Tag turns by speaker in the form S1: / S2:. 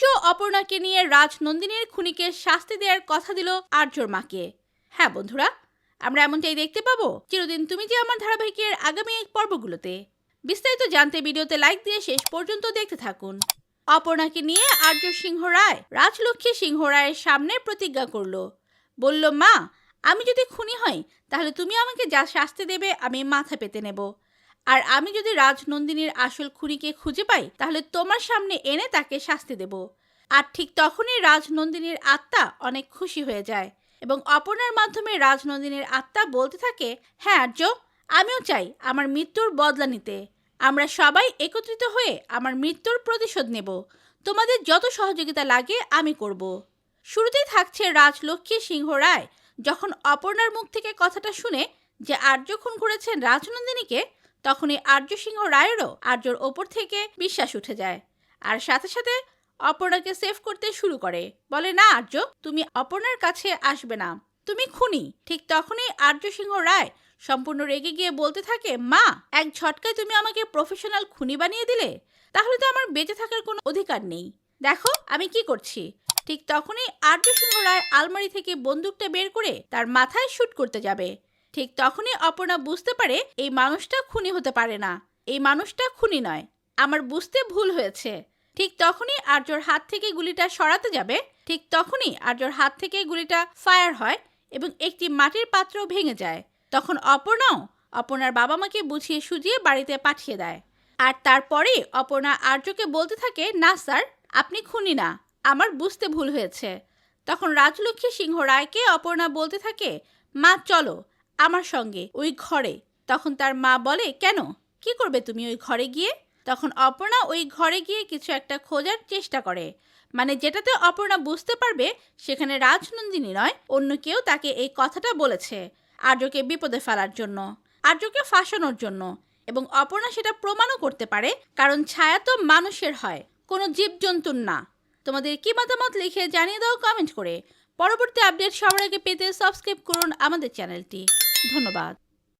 S1: আর্য অপর্ণাকে নিয়ে রাজ নন্দিনীর খুনিকে শাস্তি দেওয়ার কথা দিল আর্যর মাকে। হ্যাঁ বন্ধুরা, আমরা এমনটাই দেখতে পাবো চিরদিন তুমি যে আমার ধারাবাহিকের আগামী পর্বগুলোতে। বিস্তারিত জানতে ভিডিওতে লাইক দিয়ে শেষ পর্যন্ত দেখতে থাকুন। অপর্ণাকে নিয়ে আর্য সিংহ রায়, রাজলক্ষ্মী সিংহ রায়ের সামনে প্রতিজ্ঞা করল। বলল, মা, আমি যদি খুনি হই, তাহলে তুমি আমাকে যা শাস্তি দেবে আমি মাথা পেতে নেব। আর আমি যদি রাজনন্দিনীর আসল খুনিকে খুঁজে পাই, তাহলে তোমার সামনে এনে তাকে শাস্তি দেব। আর ঠিক তখনই রাজনন্দিনীর আত্মা অনেক খুশি হয়ে যায় এবং অপর্ণার মাধ্যমে রাজনন্দিনীর আত্মা বলতে থাকে হ্যাঁ আর্য, আমিও চাই আমার মৃত্যুর বদলা নিতে। আমরা সবাই একত্রিত হয়ে আমার মৃত্যুর প্রতিশোধ নেব। তোমাদের যত সহযোগিতা লাগে, আমি করব শুরুতেই থাকছে রাজলক্ষ্মী সিংহ রায় যখন অপর্ণার মুখ থেকে কথাটা শুনে যে আর্য খুন করেছেন রাজনন্দিনীকে তখনই আর্য সিংহ রায়েরও আর্যর ওপর থেকে বিশ্বাস উঠে যায় আর সাথে সাথে অপর্ণাকে সেভ করতে শুরু করে। বলে, না, আর্য, তুমি অপর্ণার কাছে আসবে না। তুমি খুনি। ঠিক তখনই আর্য সিংহ রায় সম্পূর্ণ রেগে গিয়ে বলতে থাকে, মা, এক ঝটকায় তুমি আমাকে প্রফেশনাল খুনি বানিয়ে দিলে? তাহলে তো আমার বেঁচে থাকার কোনো অধিকার নেই। দেখো, আমি কি করছি? ঠিক তখনই আর্য সিংহ রায় আলমারি থেকে বন্দুকটা বের করে তার মাথায় শ্যুট করতে যাবে। ঠিক তখনই অপর্ণা বুঝতে পারে এই মানুষটা খুনি হতে পারে না। এই মানুষটা খুনি নয়। আমার বুঝতে ভুল হয়েছে। ঠিক তখনই আর্যর হাত থেকে গুলিটা সরাতে যাবে। ঠিক তখনই আর্যর হাত থেকে গুলিটা ফায়ার হয় এবং একটি মাটির পাত্র ভেঙে যায়। তখন অপর্ণাও অপর্ণার বাবা মাকে বুঝিয়ে সুজিয়ে বাড়িতে পাঠিয়ে দেয়। আর তারপরে অপর্ণা আর্যকে বলতে থাকে, না, স্যার, আপনি খুনি না। আমার বুঝতে ভুল হয়েছে। তখন রাজলক্ষ্মী সিংহ রায়কে অপর্ণা বলতে থাকে, মা, চলো আমার সঙ্গে, ওই ঘরে। তখন তার মা বলে, কেন? কি করবে তুমি ওই ঘরে গিয়ে? তখন অপর্ণা ওই ঘরে গিয়ে কিছু একটা খোঁজার চেষ্টা করে। মানে যেটাতে অপর্ণা বুঝতে পারবে, সেখানে রাজনন্দিনী নয়, অন্য কেউ তাকে এই কথাটা বলেছে আর্যকে বিপদে ফেলার জন্য, আর্যকে ফাঁসানোর জন্য। এবং অপর্ণা সেটা প্রমাণও করতে পারে, কারণ ছায়া তো মানুষের হয়, কোনো জীবজন্তুর না। তোমাদের কি মতামত লিখে জানিয়ে দাও কমেন্ট করে। পরবর্তী আপডেট সবার আগে পেতে সাবস্ক্রাইব করুন আমাদের চ্যানেলটি। ধন্যবাদ।